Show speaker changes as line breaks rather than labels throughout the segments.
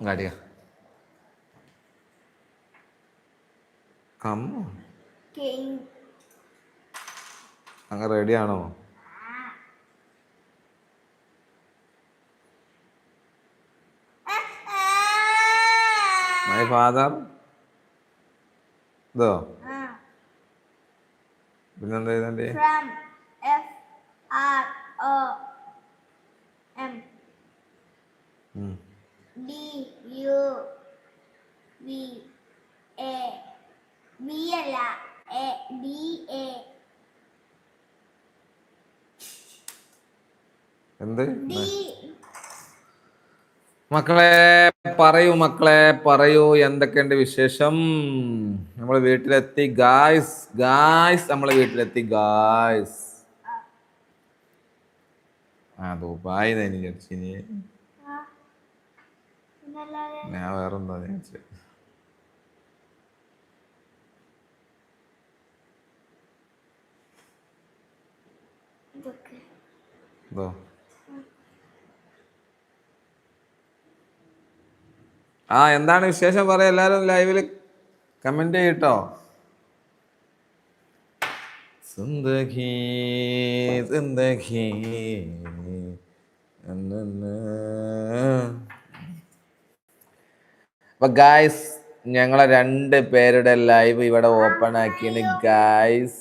enggak dia
kamu
അങ്ങ് റെഡിയാണോ my father ഇതോ പിന്നെന്താ
ഇതിൻ്റെ എഫ് ആർ
ഒ
എം
മക്കളെ പറയൂ മക്കളെ പറയൂ എന്തൊക്കെയുണ്ട് വിശേഷം? നമ്മൾ വീട്ടിലെത്തി ഗായ്സ് ഗായ്സ് നമ്മളെ വീട്ടിലെത്തി ഗായ്സ് ആ ദുബായ് തന്നെ
പിന്നല്ലാതെ
ഞാൻ വേറെന്താ
ചേച്ചി
ഇതോ ആ എന്താണ് വിശേഷം? പറയാ എല്ലാവരും ലൈവിൽ കമന്റ് ചെയ്യട്ടോ. അപ്പൊ ഗായ്സ് ഞങ്ങളെ രണ്ട് പേരുടെ ലൈവ് ഇവിടെ ഓപ്പൺ ആക്കിയാണ് ഗായ്സ്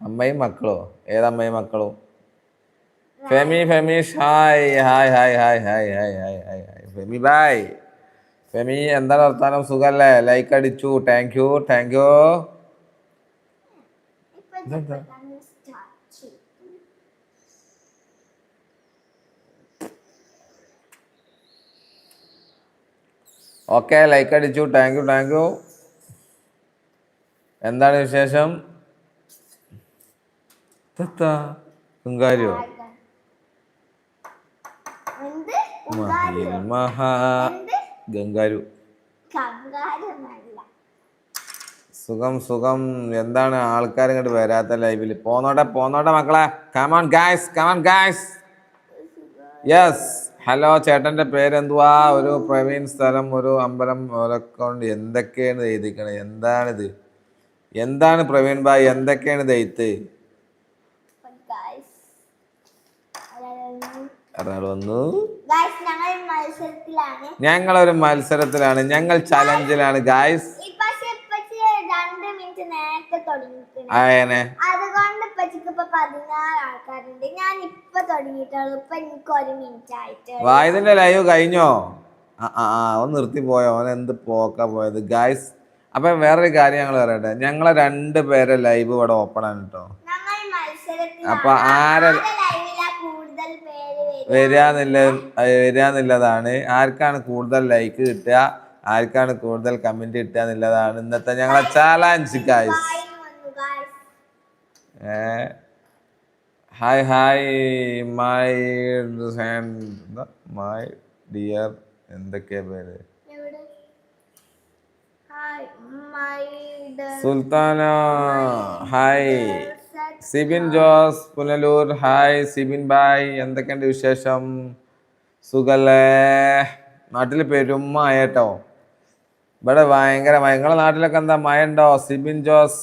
അമ്മയും മക്കളോ? ഏതമ്മയും മക്കളോ? Femi Femi hi hi hi hi hi hi hi hi Femi bye Femi എന്താണ് വർത്താനം? സുഖല്ലേ? ലൈക്ക് അടിച്ചു. Thank you thank you okay like അടിച്ചു. താങ്ക് യു താങ്ക് യു എന്താണ് വിശേഷം? തത്താ കുങ്കാരിയോ
എന്ത് ഉങ്കാരിയോ?
മഹാ ഗംഗാരു. സുഖം സുഖം. എന്താണ് ആൾക്കാർ ഇങ്ങോട്ട് വരാത്ത ലൈവിൽ പോന്നോട്ടെ പോന്നോട്ടെ മക്കളെ. Come on guys come on guys yes hello ചേട്ടന്റെ പേരെന്തുവാ? ഒരു പ്രവീൺ സ്ഥലം ഒരു അമ്പലം ഓലക്കൊണ്ട് എന്തൊക്കെയാണ് എഴുതിക്കണത് എന്താണിത്? എന്താണ് പ്രവീൺ ഭായ് എന്തൊക്കെയാണ് ഇത് എഴുത്ത്
ഗായ്സ്
ഒരാൾ വന്നു
ഗായ്സ് ഞങ്ങൾ മത്സരത്തിലാണ്
ഞങ്ങളൊരു മത്സരത്തിലാണ്. ഞങ്ങൾ ചലഞ്ചിലാണ് ഗായ്സ് ആയനെ
അതുകൊണ്ട് ഇപ്പച്ചിക്ക് ഇപ്പൊ പതിനാറ് ആൾക്കാരുണ്ട്. ഞാൻ ഇപ്പൊ തുടങ്ങിയിട്ടുള്ളൂ. ഇപ്പൊ എനിക്ക് ഒരു മിനിറ്റ് ആയിട്ട്.
വായതിന്റെ ലൈവ് കഴിഞ്ഞോ? ആ ഒന്ന് നിർത്തി പോയോ? അവൻ എന്ത് പോക്കാ പോയത്? ഗായ്സ് അപ്പൊ വേറൊരു കാര്യം ഞങ്ങൾ പറയട്ടെ. ഞങ്ങളെ രണ്ടുപേരെ ലൈവ് ഇവിടെ ഓപ്പൺ ആണ് കേട്ടോ അപ്പൊ ആരെ
പേര്
വരാന്നുള്ളതാണ് ആർക്കാണ് കൂടുതൽ ലൈക്ക് കിട്ടുക? ആർക്കാണ് കൂടുതൽ കമന്റ് കിട്ടുക എന്നുള്ളതാണ് ഇന്നത്തെ ഞങ്ങളെ challenge guys hi hi my my dear എന്തൊക്കെയാ പേര്? Sultana hi Sibin Jose Punalur. Hi Sibin bye എന്തൊക്കെയുണ്ട് വിശേഷം? സുഖല്ലേ? നാട്ടിൽ പെരും മഴ കേട്ടോ. ഇവിടെ ഭയങ്കര നിങ്ങളെ നാട്ടിലൊക്കെ എന്താ മഴ ഉണ്ടോ? സിബിൻ ജോസ്.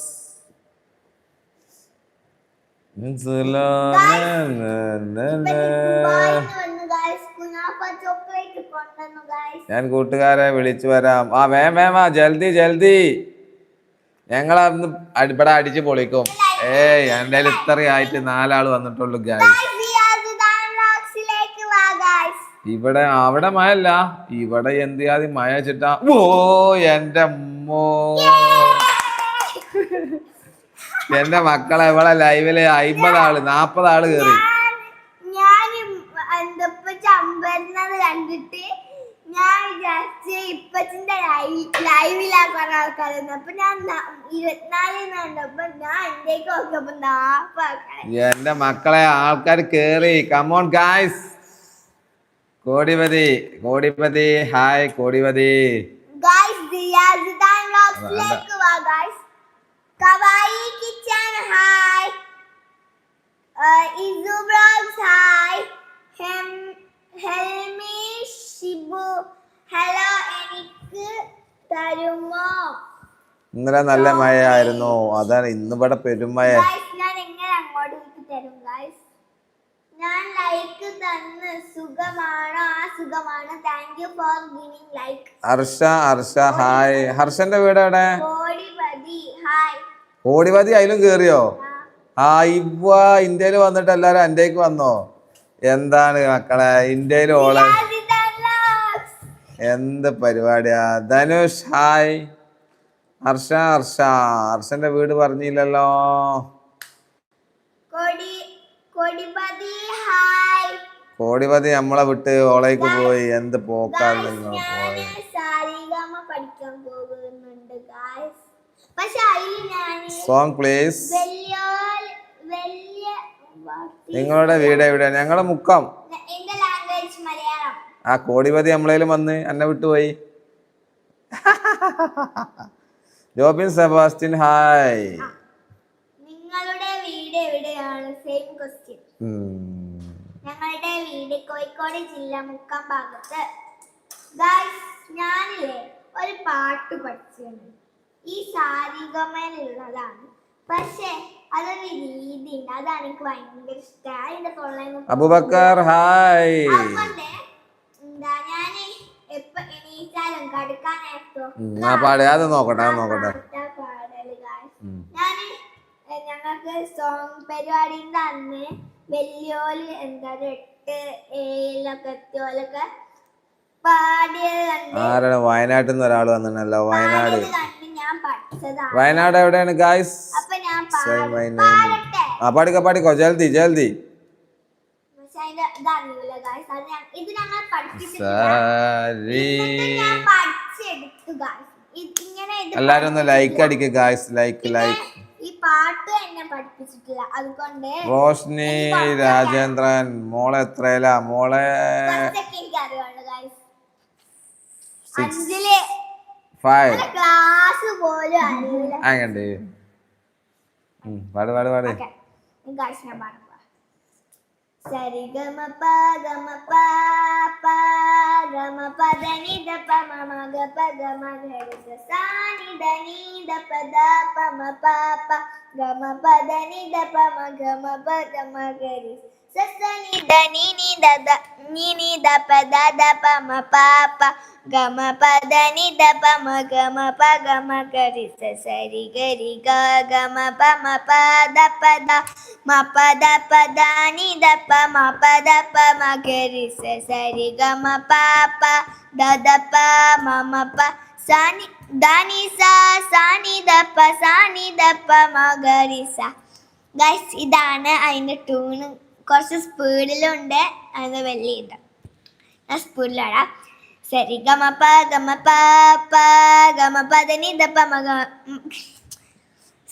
ഞാൻ കൂട്ടുകാരെ വിളിച്ചു വരാം. ആ വേം വേം ആ ജൽദി ജൽദി. ഞങ്ങളന്ന് ഇവിടെ അടിച്ച് പൊളിക്കും. ഏയ് എന്റെ ഇത്രയായിട്ട് നാലാൾ വന്നിട്ടുള്ളൂ
ഗായ്സ്
ഇവിടെ അവിടെ മഴ അല്ല ഇവിടെ എന്തിയാതി മഴ വെച്ചിട്ട. ഓ എന്റെ എന്റെ മക്കളെ ഇവിടെ ലൈവിൽ അയിമ്പത് നാപ്പതാൾ കേറി.
ലൈവിലാണ് പറഞ്ഞ ആൾക്കാരുണ്ട് അപ്പൊ ഞാൻ ഇരുപത്തിനാലിന്നുണ്ട് അപ്പൊ ഞാൻ ഇന്ത്യയ്ക്ക് നോക്കിയപ്പോ നാപ്പ
എന്റെ മക്കളെ ആൾക്കാർ കേറി. Come on guys Kodipathi Kodipathi. Hi Kodipathi.
Guys വ്ളോഗ്സിലേക്ക് വാ guys Kawaii Kitchen hi Isu vlogs hi help me Shibu hello എനിക്ക് അമ്മോ
ഇന്നലെ നല്ല മഴയായിരുന്നു. അതാണ് ഇന്നിവിടെ പെരുമഴ
ഗൈസ് ഞാൻ എങ്ങനെ തരും ഗൈസ് ഞാൻ ലൈക്ക് തന്ന് സുഖമാണോ ആ സുഖമാണ്. Thank you for giving like
Harsha Harsha hi ഹർഷന്റെ വീട് എവിടെ?
കോടിപതി ഹായ്
അതിലും കേറിയോ? ആ. ഇവ ഇന്ത്യയിൽ വന്നിട്ട് എല്ലാരും എന്റേക്ക് വന്നോ? എന്താണ് മക്കളെ ഇന്ത്യയിൽ ഓളെ എന്ത് പരിപാടിയാ? ധനുഷ് ഹായ്. ഹർഷ ഹർഷ. ഹർഷന്റെ വീട് പറഞ്ഞില്ലല്ലോ.
കൊടി കൊടിപതി
നമ്മളെ വിട്ട് ഓളേക്ക് പോയി. എന്ത്
ഞാൻ
സോങ് പ്ലീസ് നിങ്ങളുടെ വീട് എവിടെയാണ് ഞങ്ങളുടെ മുക്കം. ആ കോടിപതി നമ്മളേലും വന്ന് എന്നെ വിട്ടുപോയി. Jobin Sebastian hi.
നിങ്ങളുടെ വീട് എവിടെയാണ്? സെയിം ക്വസ്റ്റ്യൻ ഞങ്ങളുടെ വീട് കോഴിക്കോട് ജില്ല മുക്കം ഭാഗത്ത്. ഞാനില്ലേ ഒരു പാട്ട് പഠിച്ചിരുന്നു. ഈ ശാരീരികമേലുള്ളതാണ് പക്ഷേ അതൊരു രീതി ഉണ്ട് അതാണ് എനിക്ക് ഭയങ്കര ഇഷ്ടം. അതിന്റെ തൊള്ളയിൽ
അബുബക്കർ ഹായ്. ആ പാടെ അത് നോക്കട്ടെ അത് നോക്കട്ടെ.
ഞങ്ങൾക്ക് സോങ് പരിപാടിന്റെ അന്ന് വലിയോൽ എന്താ എട്ട് ഏഴിലൊക്കെ എത്തിയോലൊക്കെ
ആരാണ്? വയനാട്ടിൽ നിന്ന് ഒരാൾ വന്നിട്ടുണ്ടല്ലോ വയനാട്. വയനാട് എവിടെയാണ് ഗായ്സ് ആ പാടിക്കോ പാടിക്കോ ജൽദി ജൽദി.
ഇത് ഞങ്ങൾ ഇത്
എല്ലാരും ഒന്ന് ലൈക്ക് അടിക്കുക ഗായ്സ് ലൈക്ക് ലൈക്ക്
ഈ പാട്ട് എന്നെ പഠിപ്പിച്ചിട്ടില്ല. അതുകൊണ്ട്
റോഷ്നി രാജേന്ദ്രൻ മോളെ എത്രയില? മോളെ
അഞ്ചിൽ
ഫൈവ്
ക്ലാസ് പോലും
അങ്ങനെ പാട് പാട് പാട്.
ഞാൻ പാടുക സരി ഗമ പ ഗമ പ പ ഗമ പ ധ നി ധ പ മ മ ഗ പ ഗ മ ഗ രി സ സ നി ധ നി ധ പ ധ പ മ പ പ ഗമ പ ധ നി ധ പ മ ഗ മ പ ഗ മ ഗ രി സ സ നി ധ നി നി ധ ധ നി നി ധ പ ധ ധ പ മ പ പ ഗമ പ ധ നി ധ പ മ ഗ മ പ ഗ മ ഗ രി സ സ രി ഗ രി ഗ ഗ മ പ മ പ ധ പ ധ മ പ ധ പ ധ നി ധ പ മ പ ധ പ മ ഗ രി സ സ രി ഗ മ പ പ ധ ധ പ മ മ പ സ നി ധ നി സ സ നി ധ പ സ നി ധ പ മ ഗ രി സ ഗൈസ് ഇതാണ് അതിന്റെ ട്യൂണ് കുറച്ച് സ്പീഡിലുണ്ട്. അത് വലിയ ഇത്. ഞാൻ സ്പീഡിലാണ് സരി ഗമ പ ഗമ പ ഗമ പ ധനി ദ പ മ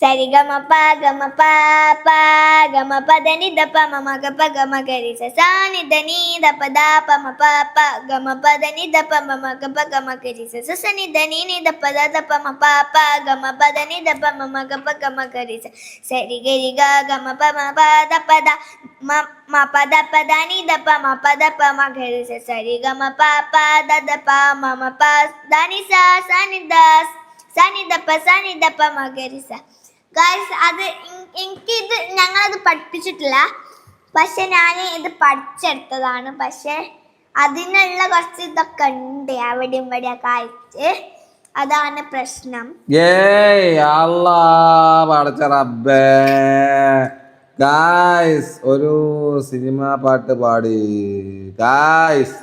ഗ ഉം. സരി ഗമ പ ഗമ പ പ ഗമ പ ധ നി ധ പ മ മ ഗ പ ഗ മ ഗ രി സ സ നി ധ നി ധ പ ധ പ മ പ പ ഗമ പ ധ നി ധ പ മ മ ഗ പ ഗ മ ഗ രി സ സ സ നി ധ നി നി ധ പ ധ ധ പ മ പ പ ഗമ പ ധ നി ധ പ മ മ ഗ പ ഗ മ ഗ രി സ സരി ഗ രി ഗ ഗമ പ മ പ ധ പ ധ മ മ പ ധ പ ധ നി ധ പ മ പ ധ പ മ ഗ രി സ സരി ഗ മ പ പ ധ ധ പ മ മ പ ധ നി സ സ നി ധ സ നി ധ പ സ നി ധ പ മ ഗ രി സ ഗൈസ് അത് എനിക്ക് എനിക്കിത് ഞങ്ങളത് പഠിപ്പിച്ചിട്ടില്ല. പക്ഷെ ഞാൻ ഇത് പഠിച്ചെടുത്തതാണ്. പക്ഷെ അതിനുള്ള കുറച്ച് ഇതൊക്കെ ഉണ്ട്. അവിടെ ഇവിടെ ഒക്കെ ആയിട്ട് അതാണ് പ്രശ്നം.
ഗായ്സ് ഒരു സിനിമ പാട്ട് പാടി. ഗായ്സ്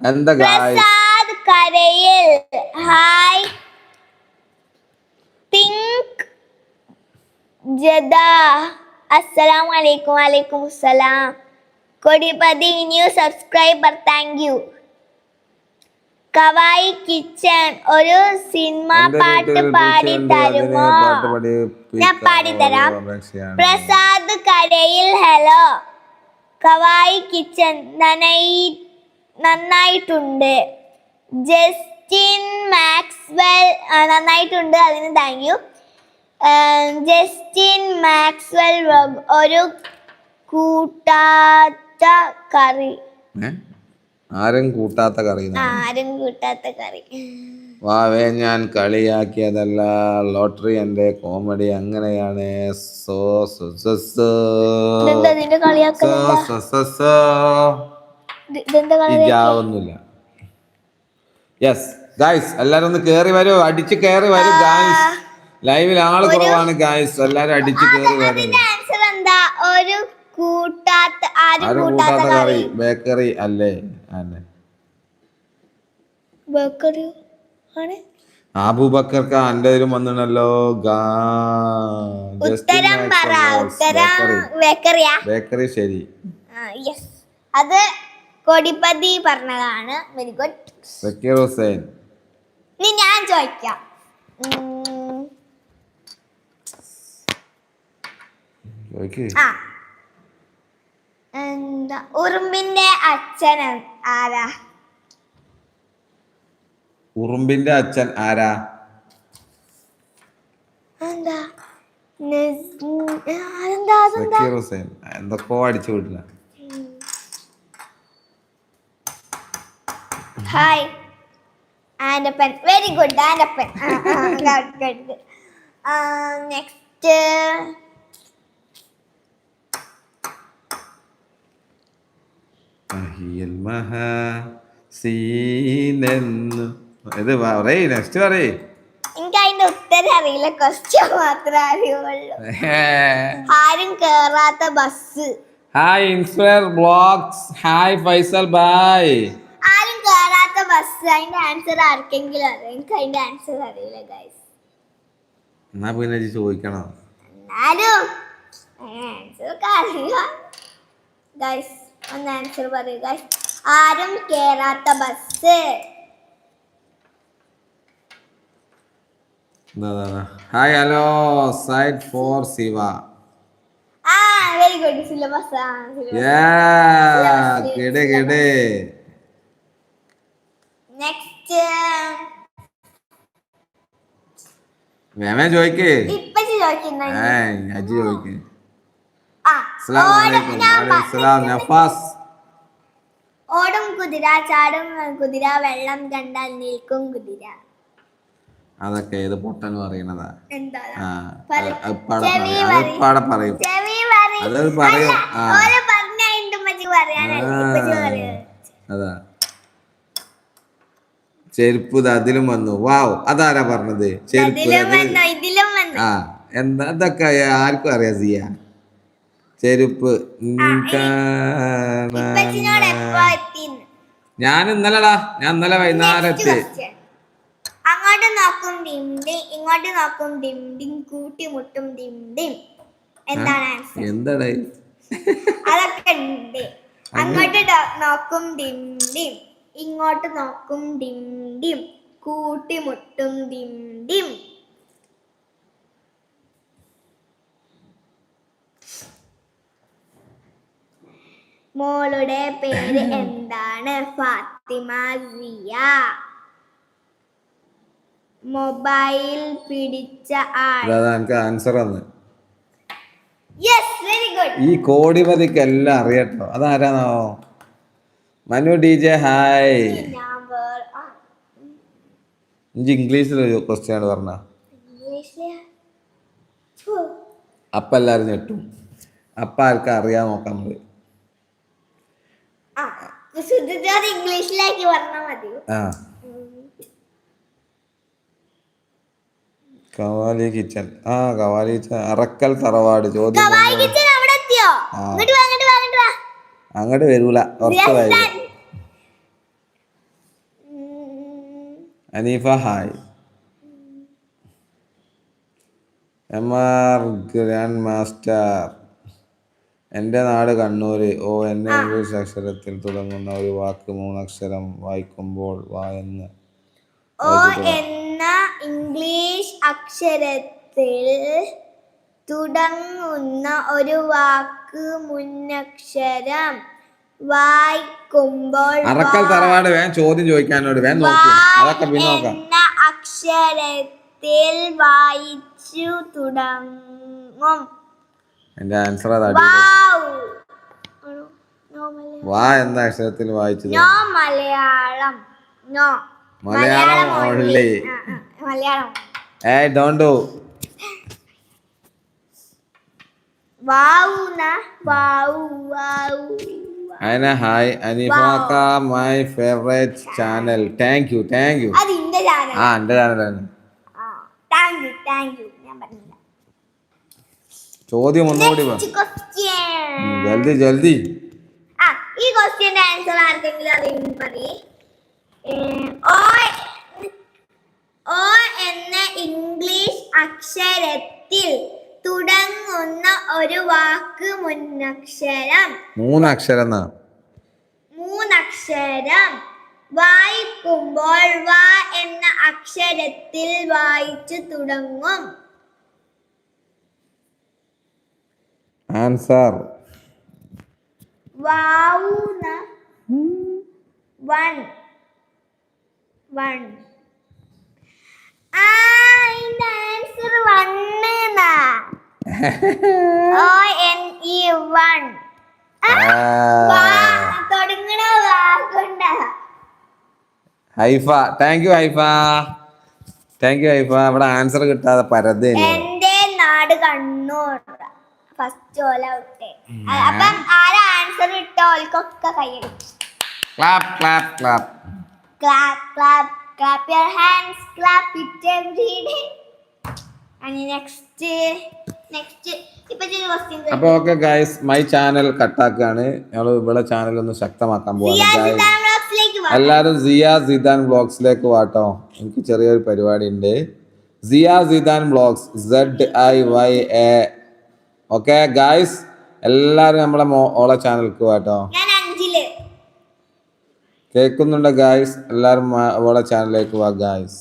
എന്താ ഗായ്സ്
കരയിൽ. ഹായ് തിങ്ക് ജദ. അസ്സലാം വലൈക്കും വലൈക്കും അസ്സലാം. Kodipathi new subscriber thank you Kawaii Kitchen ഒരു സിനിമ പാട്ട് പാടി തരുമോ ഞാൻ പാടിത്തരാം. പ്രസാദ് കരയിൽ ഹലോ കവായി കിച്ചൺ നന്നായി നന്നായിട്ടുണ്ട്. ജസ്റ്റിൻ മാക്സ്വെൽ നന്നായിട്ടുണ്ട് അതിന് thank you Justin Maxwell vlog ഒരു കൂട്ടാത്ത കറി.
ആരും കൂട്ടാത്ത കറി
ആരും കൂട്ടാത്ത കറി.
വാവേ ഞാൻ കളിയാക്കിയതല്ല. ലോട്ടറി എന്റെ കോമഡി അങ്ങനെയാണ്. സോ ഇജാവുന്നില്ല യെസ് ഗായ്സ് എല്ലാരും ഒന്ന് കേറി വരൂ. അടിച്ച് കേറി വരൂ ഗായ്സ് ലൈവിൽ ആൾ കുറവാണ് ഗായ്സ് എല്ലാരും അടിച്ച് കയറി വരൂ
ആൻസർ എന്താ? ഒരു കൂട്ടാത്ത ആരും
ആരും
കൂട്ടാത്ത
കൂട്ടാത്ത
കറി
കറി ബേക്കറി അല്ലേ? അബൂബക്കർ ഖാന്റെ ഇതിലും വന്നിണല്ലോ ബേക്കറി ശരി.
അത് കൊടിപ്പതി പറഞ്ഞതാണ്. വെരി ഗുഡ്
സക്കീർ ഹുസൈൻ
ഞാൻ ചോദിക്കാം. എന്താ? ഉറുമ്പിന്റെ അച്ഛൻ ആരാ?
ഉറുമ്പിന്റെ അച്ഛൻ ആരാ?
എന്താ?
എന്തൊക്കെ അടിച്ചു വിട്ടില്ല
hi. Andappan very good Andappan good next
മഹാ സീനെന്നു ഇത് പറയ് നെക്സ്റ്റ് പറയ്.
എനിക്ക് അതിന്റെ ഉത്തരം അറിയില്ല. ക്വസ്റ്റ്യൻ മാത്രമേ അറിയുള്ളൂ. ആരും കേറാത്ത bus
hi inspire blogs hi Faisal bye
ആരും കേറാത്ത ബസ് അതിന്റെ ആൻസർ ആർക്കെങ്കിലും അറിയാം. എനിക്ക് അതിന്റെ ആൻസർ അറിയില്ല ഗൈസ്
എന്നാ പിന്നെ ചോദിക്കണോ?
എന്നാലും ആൻസർ അറിയാം. ഗൈസ് ഒന്ന് ആൻസർ പറയുക ആരും കേറാത്ത bus
hi hello side four Shiva
ആ വെരി ഗുഡ് സിലബസ്
കിട് കിട്.
നെക്സ്റ്റ്
വേമേ ചോദിക്ക്.
ഇപ്പൊ ചോദിക്കുന്ന
അജി ചോദിക്ക്. നഫാസ്.
ഓടും കുതിര ചാടും കുതിര വെള്ളം കണ്ടാൽ നിൽക്കും കുതിര.
അതൊക്കെ ഏത് പൊട്ടൻ പറയണതാ
എന്താ
ആ
പറയ്.
അത് പാടെ പറയും.
പറയ്.
ചെരുപ്പ് അതിലും വന്നു. വാവ് അതാരാ പറഞ്ഞത്? ചെരുപ്പ് ആ എന്താ അതൊക്കെ ആർക്കും അറിയാം സിയ. ചെരുപ്പ് ഞാൻ ഇന്നലെടാ ഞാൻ ഇന്നലെ വൈകുന്നേരം
Next
എത്തി
question. അങ്ങോട്ട് നോക്കും ഡിംഡിം ഇങ്ങോട്ട് നോക്കും ഡിംഡിം കൂട്ടിമുട്ടും ഡിംഡിം എന്താണ്? അതൊക്കെ ഉണ്ട്. അങ്ങോട്ട് നോക്കും ഡിം ഡിം ഇങ്ങോട്ട് നോക്കും ഡിം ഡിം കൂട്ടിമുട്ടും ഡിം. മോളുടെ പേര് എന്താണ്? ഫാത്തിമ സിയ. മൊബൈൽ പിടിച്ച ആൾ.
ആൻസർ
ആണ്.
ഈ കോടിപതിക്ക് എല്ലാം അറിയട്ടോ. അതാരാണോ? മനു ഡി ജെ ഹായ് ഇഞ്ചി ഇംഗ്ലീഷിൽ ക്വസ്റ്റ്യൻ ആണ് പറഞ്ഞ. അപ്പ എല്ലാരും ഞെട്ടും. അപ്പ ആർക്കും അറിയാൻ നോക്കാം
ശുദ്ധജോതി ഇംഗ്ലീഷിലേക്ക് പറഞ്ഞാൽ മതി.
ആ. Kawaii Kitchen. ആ കവാലി കിച്ചൺ. അറക്കൽ തറവാട് ചോദ്യം അങ്ങോട്ട് വരൂല കുറച്ച്
Yes,
വരും
done. ഉം.
Aneefa hi. M R grand master. എന്റെ നാട് കണ്ണൂര്. ഓ എന്ന ഇംഗ്ലീഷ് അക്ഷരത്തിൽ തുടങ്ങുന്ന ഒരു വാക്ക് മൂന്നക്ഷരം വായിക്കുമ്പോൾ വാ എന്ന്
ഓ എന്ന ഇംഗ്ലീഷ് അക്ഷരത്തിൽ തുടങ്ങുന്ന ഒരു വാക്ക് മുന്നക്ഷരം വായിക്കുമ്പോൾ
അറക്കൽ തറവാട് വേ ചോദ്യം ചോദിക്കാനോട് വേ നോക്കൂ. അതൊക്കെ പിന്നെ നോക്കാം.
എന്ന അക്ഷരത്തിൽ വായിച്ചു തുടങ്ങും.
എന്റെ ആൻസർ അതാ
വൗ.
എന്ന അക്ഷരത്തിൽ വായിച്ചത്.
മലയാളം.
മലയാളം ഓൺലി
മലയാളം.
ഏ ഡോണ്ട് ഡു അന hi അനിഫാക്ക my favourite channel thank you thank you ആ എന്റെ ചാനലാണ്
താങ്ക് യു താങ്ക് യു
ചോദ്യം ഒന്നുകൂടി ജൽദി ജൽദി.
ഈ ക്വസ്റ്റ്യന്റെ ആൻസർ ആർക്കെങ്കിലും അറിയുമെന്ന് പറയേ. ഓ എന്ന ഇംഗ്ലീഷ് അക്ഷരത്തിൽ തുടങ്ങുന്ന ഒരു വാക്ക് മുന്നക്ഷരം.
മൂന്നക്ഷരം
മൂന്നക്ഷരം. വായിക്കുമ്പോൾ വ എന്ന അക്ഷരത്തിൽ വായിച്ചു തുടങ്ങും.
ആൻസർ.
വാവുന്ന വൺ വൺ ആ ഇതിന്റെ answer O N E one. തുടങ്ങണ? വാക്കുണ്ട
Haifa thank you Haifa. Thank you Haifa. ഇവിടെ ആൻസർ കിട്ടാതെ പരതേ
എന്റെ നാട് കണ്ണൂർ. ഫസ്റ്റ് ഓല വിട്ടെ. അപ്പം ആരാ ആൻസർ ഇട്ട ഓൽക്കൊക്കെ കൈയടിക്കും
clap clap clap
every day. Next question
അപ്പൊ ഓക്കെ ഗൈസ് മൈ ചാനൽ കട്ടാക്കാണ്. ഞങ്ങൾ ഇവിടെ ചാനൽ ഒന്ന് ശക്തമാക്കാൻ പോവാണ്. എല്ലാരും സിയ സിദാൻ ബ്ലോഗ്സിലേക്ക് വാട്ടോ. എനിക്ക് ചെറിയൊരു പരിപാടി ഉണ്ട് Ziya Zidan blogs Z I Y A okay guys എല്ലാവരും നമ്മളെ ഓളെ
ഞാൻ അഞ്ചിൽ.
കേൾക്കുന്നുണ്ട് ഗായ്സ് എല്ലാവരും ഓളെ ചാനലിലേക്ക് വാ ഗായ്സ്